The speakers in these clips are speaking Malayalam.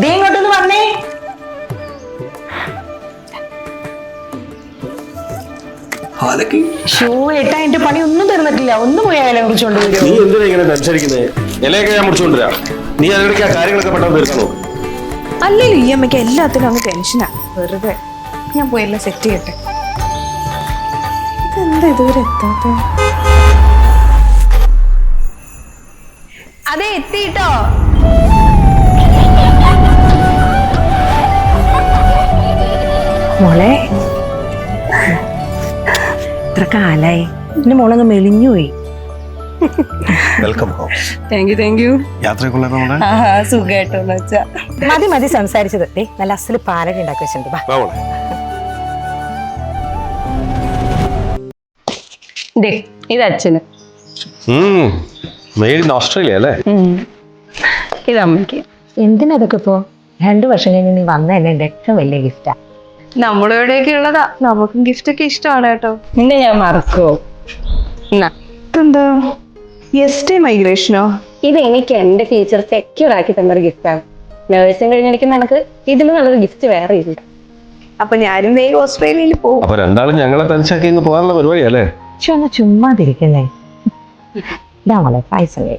ദേ ഇങ്ങോട്ടൊന്ന് വന്നേ. ഷോ ഏട്ടാ എന്റെ പണി ഒന്നും തീർന്നിട്ടില്ല. ഒന്ന് പോയി അയാളെ കുറിച്ചോണ്ട് നീ എന്തിനാ ഇങ്ങനെ ടെൻഷനിക്കുന്നേ ഇലയൊക്കെ ഞാൻ മുടിച്ചുകൊണ്ടുവരാ നീ അതിനിടയ്ക്ക് ആ കാര്യങ്ങളൊക്കെ പെട്ടെന്ന് തീർക്കണോ? അല്ലല്ലോ ഈ അമ്മയ്ക്ക് എല്ലാത്തിനും അങ്ങ് ടെൻഷനാ. വെറുതെ. ഞാൻ പോയി എല്ലാം സെറ്റ് ചെയ്യട്ടെ. ഇതെന്താ ഇതുവരെ എത്താത്ത അതെ എത്തിട്ടോ മോളെ. ഇത്ര കാലായി. എന്റെ മോളങ്ങ് മെലിഞ്ഞുപോയി welcome home thank you thank you മതി മതി സംസാരിച്ചത്. ദേ നല്ല അസൽ പാലക ഉണ്ടാക്കി വെച്ചിട്ടുണ്ട്. ഇത് അച്ഛന്. ഓസ്ട്രേലിയ അല്ലേ? ഇത് അമ്മയ്ക്ക്. ഇപ്പോ? രണ്ടു വർഷം കഴിഞ്ഞ് നീ വന്ന എന്നെ എന്റെ ഏറ്റവും വലിയ ഗിഫ്റ്റാ നമ്മളിവിടെയൊക്കെ ഉള്ളതാ. നമുക്കും ഗിഫ്റ്റ് ഒക്കെ ഇഷ്ടമാണ് കേട്ടോ. നിന്നെ ഞാൻ മറക്കോ എന്നാ ഇതെന്താ? എസ് ടി മൈഗ്രേഷനോ ഇത് എനിക്ക് എന്റെ ഫ്യൂച്ചർ സെക്യൂർ ആക്കി തന്നൊരു ഗിഫ്റ്റാണ് നേഴ്സിംഗ് കഴിഞ്ഞിരിക്കുന്ന എനിക്ക് ഇതിലും നല്ലൊരു ഗിഫ്റ്റ് വേറെ ഇല്ല. അപ്പൊ ഞാനും വേഗം ഓസ്ട്രേലിയയിൽ പോകും അപ്പൊ രണ്ടാളും ഞങ്ങളെ തനിച്ചാക്കി ഇങ്ങ് പോകാനുള്ള പരിപാടിയല്ലേ പക്ഷെ ഒന്ന് ചുമ്മാതിരിക്കുന്നേ. ഇതാ മോളെ പായസം കഴി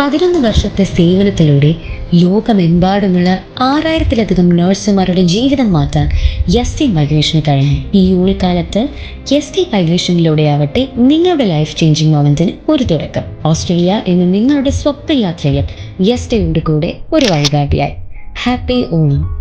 പതിനൊന്ന് വർഷത്തെ സേവനത്തിലൂടെ ലോകമെമ്പാടുമുള്ള ആറായിരത്തിലധികം നഴ്സുമാരുടെ ജീവിതം മാറ്റാൻ എസ് ടി മൈഗ്രേഷന് കഴിഞ്ഞു. ഈ ഉൾക്കാലത്ത് എസ് ടി മൈഗ്രേഷനിലൂടെയാവട്ടെ നിങ്ങളുടെ ലൈഫ് ചേഞ്ചിങ് മൊമെന്റിന് ഒരു തുടക്കം. ഓസ്ട്രേലിയ എന്ന നിങ്ങളുടെ സ്വപ്ന യാത്രയിൽ എസ് ടിയുടെ കൂടെ ഒരു വഴികാട്ടിയായി. ഹാപ്പി ഓണം